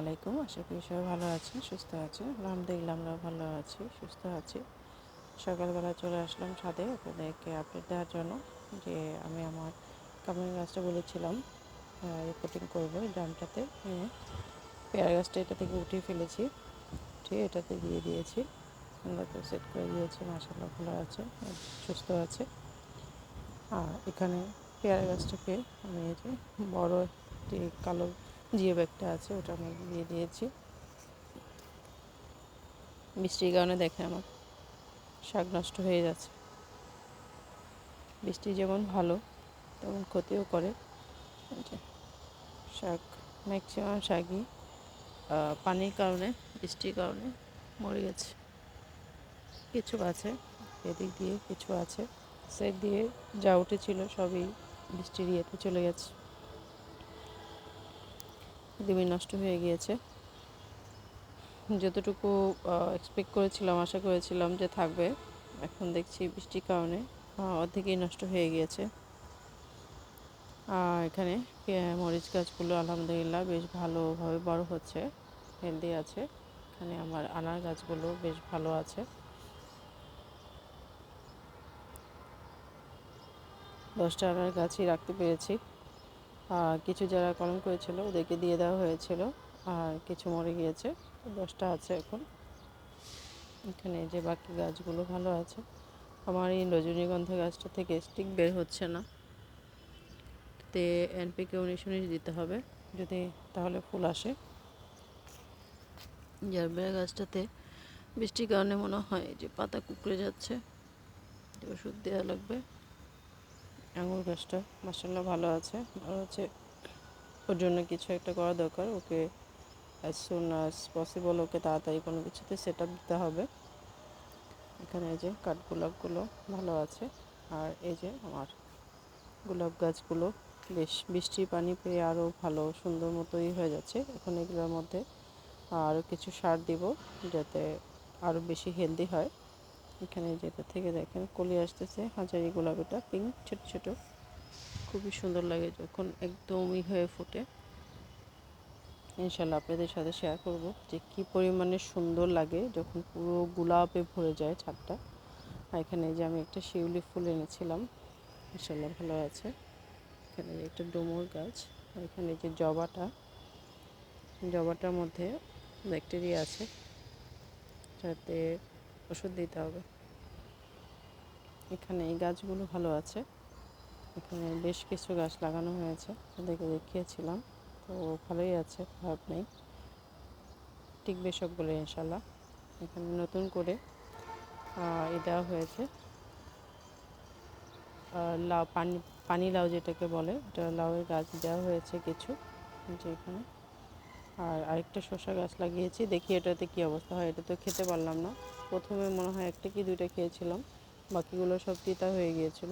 আলাইকুম। আশা করি সবাই ভালো আছেন, সুস্থ আছেন। আলহামদুলিল্লাহ আমরা ভালো আছি, সুস্থ আছি। সকালবেলা চলে আসলাম ছাদে আপনাদেরকে আপডেট দেওয়ার জন্য যে আমি আমার কামিং গাছটা বলেছিলাম রিপোর্টিং করব ড্রামটাতে। নিয়ে পেয়ারা গাছটা এটা থেকে উঠিয়ে ফেলেছি, উঠিয়ে এটাতে দিয়ে দিয়েছি। সুন্দর করে সেট করে দিয়েছি মাসাল্লাহ ভালো আছে, সুস্থ আছে। আর এখানে পেয়ারা গাছটাকে আমি এই যে বড় একটি কালো জিও ব্যাগটা আছে, ওটা আমি দিয়ে দিয়েছি। বৃষ্টির কারণে দেখে আমার শাক নষ্ট হয়ে যাচ্ছে। বৃষ্টি যেমন ভালো, তেমন ক্ষতিও করে। শাক ম্যাক্সিমাম শাকই পানির কারণে, বৃষ্টির কারণে মরে গেছে। কিছু আছে, এদিক দিয়ে কিছু আছে। সেট দিয়ে যা উঠেছিল সবই বৃষ্টির ইয়েতে চলে গেছে। একদমই নষ্ট হয়ে গিয়েছে। যতটুকু এক্সপেক্ট করেছিলাম, আশা করেছিলাম যে থাকবে, এখন দেখছি বৃষ্টির কারণে অর্ধেকই নষ্ট হয়ে গিয়েছে। আর এখানে মরিচ গাছগুলো আলহামদুলিল্লাহ বেশ ভালোভাবে বড় হচ্ছে হেলদি আছে। এখানে আমার আনার গাছগুলো বেশ ভালো আছে। দশটা আনার গাছই রাখতে পেরেছি। কিছু যারা কলম করেছিল ওদেরকে দিয়ে দেওয়া হয়েছিল। আর কিছু মরে গিয়েছে, দশটা আছে এখন। এখানে যে বাকি গাছগুলো ভালো আছে। আমার এই রজনীগন্ধা গাছটা থেকে স্টিক বের হচ্ছে না। তে এনপিকে উনিশ উনিশ দিতে হবে। যদি তাহলে ফুল আসে। জারবেরা গাছটাতে বৃষ্টির কারণে মনে হয় যে পাতা কুকড়ে যাচ্ছে। ওষুধ দেওয়া লাগবে। আঙুর গাছটা মাসাল্লাহ ভালো আছে। আর হচ্ছে ওর জন্য কিছু একটা করা দরকার। Okay as soon as possible okay তাড়াতাড়ি কোনো কিছুতে সেট আপ দিতে হবে। এখানে এই যে কাঠগোলাপগুলো ভালো আছে। আর এই যে আমার গোলাপ গাছগুলো বেশ বৃষ্টির পানি পেয়ে আরও ভালো সুন্দর মতোই হয়ে যাচ্ছে। এখন এগুলোর মধ্যে আরও কিছু সার দিব যাতে আরও বেশি হেলদি হয়। এখানে যেটা থেকে দেখেন কলি আসতেছে, হাজারি গোলাপিটা পিঙ্ক ছোট ছোট। খুবই সুন্দর লাগে যখন একদমই হয়ে ফোটে। ইনশাল্লাহ আপনাদের সাথে শেয়ার করব যে কি পরিমাণে সুন্দর লাগে যখন পুরো গোলাপে ভরে যায় ছাদটা। আর এখানে যে আমি একটা শিউলি ফুল এনেছিলাম, ইনশাল্লাহ ভালো আছে। এখানে যে একটা ডোমর গাছ, আর এখানে যে জবাটা। জবাটার মধ্যে ব্যাকটেরিয়া আছে, যাতে ওষুধ দিতে হবে। এখানে এই গাছগুলো ভালো আছে। এখানে বেশ কিছু গাছ লাগানো হয়েছে। ওদেরকে দেখিয়েছিলাম। তো ভালোই আছে, খারাপ নেই। টিকবে সবগুলো ইনশাল্লাহ। এখানে নতুন করে এ দেওয়া হয়েছে। লাউ, পানি পানি লাউ যেটাকে বলে এটা লাউয়ের গাছ দেওয়া হয়েছে কিছু যে এখানে। আর আরেকটা শসা গাছ লাগিয়েছি। দেখি এটাতে কী অবস্থা হয়। এটা তো খেতে পারলাম না। প্রথমে মনে হয় একটা কি দুইটা খেয়েছিলাম। বাকিগুলো সব তিতা হয়ে গিয়েছিল,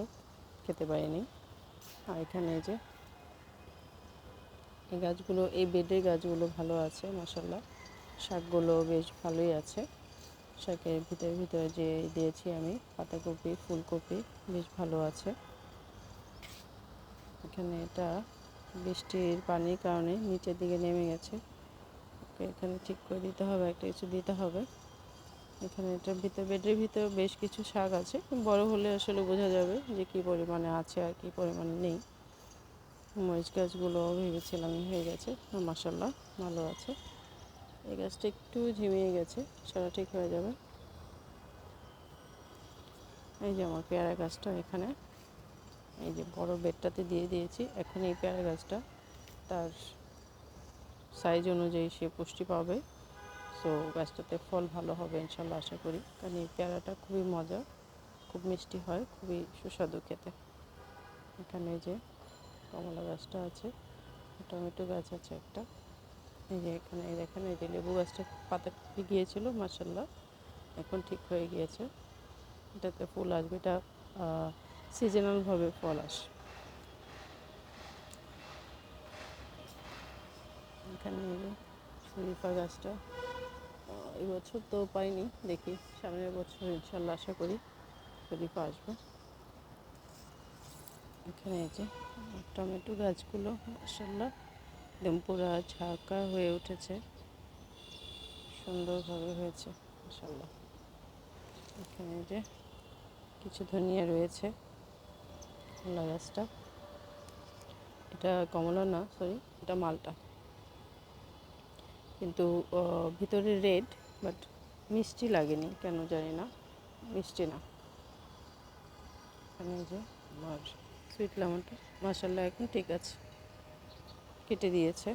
খেতে পারিনি। আর এখানে যে, এই গাছগুলো, এই বেডের গাছগুলো ভালো আছে মশাল্লা শাকগুলো বেশ ভালোই আছে। শাকের ভিতরে ভিতরে যে দিয়েছি আমি, পাতাকপি, ফুলকপি, বেশ ভালো আছে। এখানে এটা বৃষ্টির পানির কারণে নিচের দিকে নেমে গেছে। এখানে ঠিক করে দিতে হবে, একটা কিছু দিতে হবে। এখানে এটার ভিতরে বেডের ভিতরে বেশ কিছু শাক আছে। বড় হলে আসলে বোঝা যাবে যে কী পরিমাণে আছে আর কী পরিমাণে নেই। মরিচ গাছগুলো ভেবেছিলাম হয়ে গেছে মাসাল্লাহ ভালো আছে। এই গাছটা একটু ঝিমিয়ে গেছে, সারা ঠিক হয়ে যাবে। এই যে আমার পেয়ারা গাছটা এখানে। এই যে বড় বেডটাতে দিয়ে দিয়েছি, এখন এই পেয়ারা গাছটা তার সাইজ অনুযায়ী সে পুষ্টি পাবে। সো গাছটাতে ফল ভালো হবে ইনশাল্লাহ আশা করি। কারণ এই পেয়ারাটা খুবই মজা, খুব মিষ্টি হয়, খুবই সুস্বাদু খেতে। এখানে যে কমলা গাছটা আছে, টমেটো গাছ আছে একটা। এই যে এখানে দেখেন, এই যে লেবু গাছটা পাতা গিয়েছিল মার্শাল্লাহ এখন ঠিক হয়ে গিয়েছে। এটাতে ফুল আসবে, এটা সিজনালভাবে ফল আসে। এখানে শরীফা গাছটা। এবছর তো পাইনি, দেখি সামনের বছর ইনশাল্লাহ আশা করি যদি আসবে। এখানে যে টমেটো গাছগুলো মাসাল্লাহ একদম পুরো ঝাঁকা হয়ে উঠেছে। সুন্দরভাবে হয়েছে মাসাল্লাহ এখানে যে কিছু ধনিয়া রয়েছে কলা গাছটা। এটা কমলা না, সরি, এটা মালটা। কিন্তু ভিতরে রেড বাট মিষ্টি লাগেনি, কেন জানি না। মিষ্টি না। এখানে যে আমার সুইট লেমনটা মাসাল্লাহ এখন ঠিক আছে। কেটে দিয়েছে,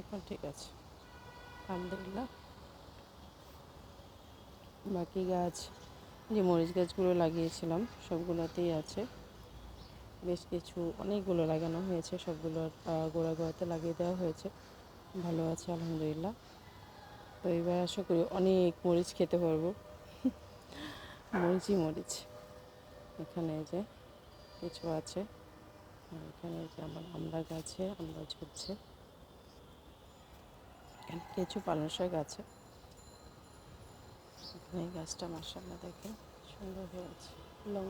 এখন ঠিক আছে। আলহামদুলিল্লাহ। বাকি গাছ যে মরিচ গাছগুলো লাগিয়েছিলাম, সবগুলোতেই আছে। বেশ কিছু, অনেকগুলো লাগানো হয়েছে সবগুলোর গোড়া গোড়াতে লাগিয়ে দেওয়া হয়েছে। ভালো আছে, আলহামদুলিল্লাহ। তো এবার আশা করি অনেক মরিচ খেতে পারব। মরিচই মরিচ। এখানে যে কিছু আছে। এখানে যে আমার আমড়া গাছে আমড়া ঝরছে। এখানে কিছু পালং শাক আছে। এখানে গাছটা মার্শাল্লাহ দেখে সুন্দর হয়েছে লং।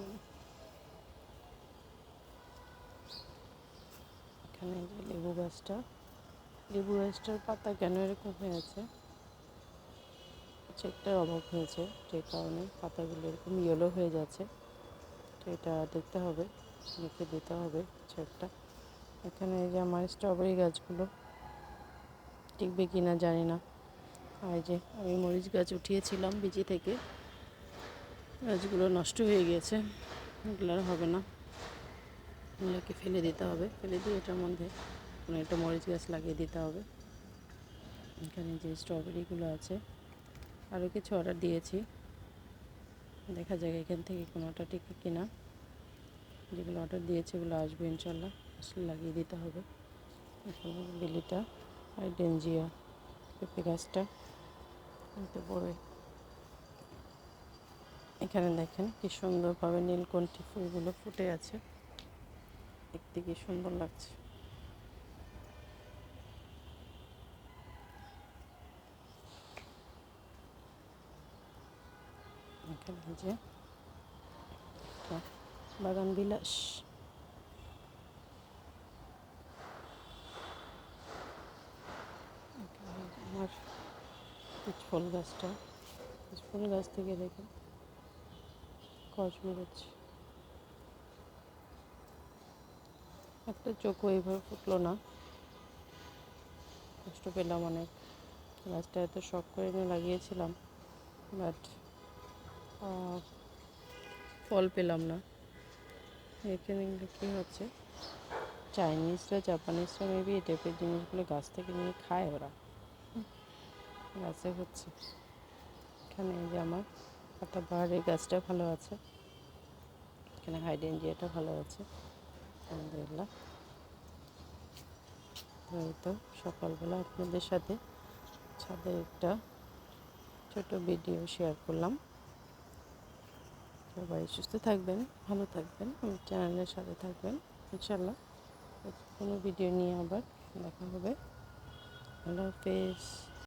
এখানে যে লেবু গাছটা। লেবু গাছটার পাতা কেন এরকম হয়েছে চেকটার অভাব হয়েছে, যে কারণে পাতাগুলো এরকম ইয়েলো হয়ে যাচ্ছে। তো এটা দেখতে হবে লিখে দিতে হবে কিছু একটা। এখানে এই যে আমার স্ট্রবেরি গাছগুলো টিকবে কি না জানি না। আর যে আমি মরিচ গাছ উঠিয়েছিলাম বিজি থেকে, গাছগুলো নষ্ট হয়ে গিয়েছে এগুলো আর হবে না। এগুলোকে ফেলে দিতে হবে, ফেলে দিয়ে এটার মধ্যে কোনো একটা মরিচ গাছ লাগিয়ে দিতে হবে। এখানে যে স্ট্রবেরিগুলো আছে আরও কিছু অর্ডার দিয়েছি। দেখা যাক এখান থেকে কোনোটা টিকে কিনা। যেগুলো অর্ডার দিয়েছে ওগুলো আসবে ইনশাল্লাহ। আসলে লাগিয়ে দিতে হবে। বেলিটা আর ডেঞ্জিয়া পেঁপে গাছটা। বড় এখানে দেখেন কি সুন্দরভাবে নীলকণ্ঠী ফুলগুলো ফুটে আছে। দেখতে কি সুন্দর লাগছে। যে বাগান বিলাস। আমার ফুল গাছটা। ফুল গাছ থেকে দেখুন কচ বেরোচ্ছে। একটা চোখও এইভাবে ফুটলো না। কষ্ট পেলাম অনেক। গাছটা এত শখ করে নিয়ে লাগিয়েছিলাম বাট ফল পেলাম না। এখানে কী হচ্ছে? চাইনিজরা, জাপানিজরা মেবি এই টাইপের জিনিসগুলো গাছ থেকে নিয়ে খায় ওরা। গাছে হচ্ছে। এখানে এই যে আমার একটা বাহারের গাছটা ভালো আছে। এখানে হাইডেনজিয়াটা ভালো আছে। আলহামদুলিল্লাহ। তো সকালবেলা আপনাদের সাথে ছাদের একটা ছোট ভিডিও শেয়ার করলাম। সবাই সুস্থ থাকবেন, ভালো থাকবেন, আমার চ্যানেলের সাথে থাকবেন ইনশাল্লাহ কোনো ভিডিও নিয়ে আবার দেখা হবে। আল্লাহ হাফেজ।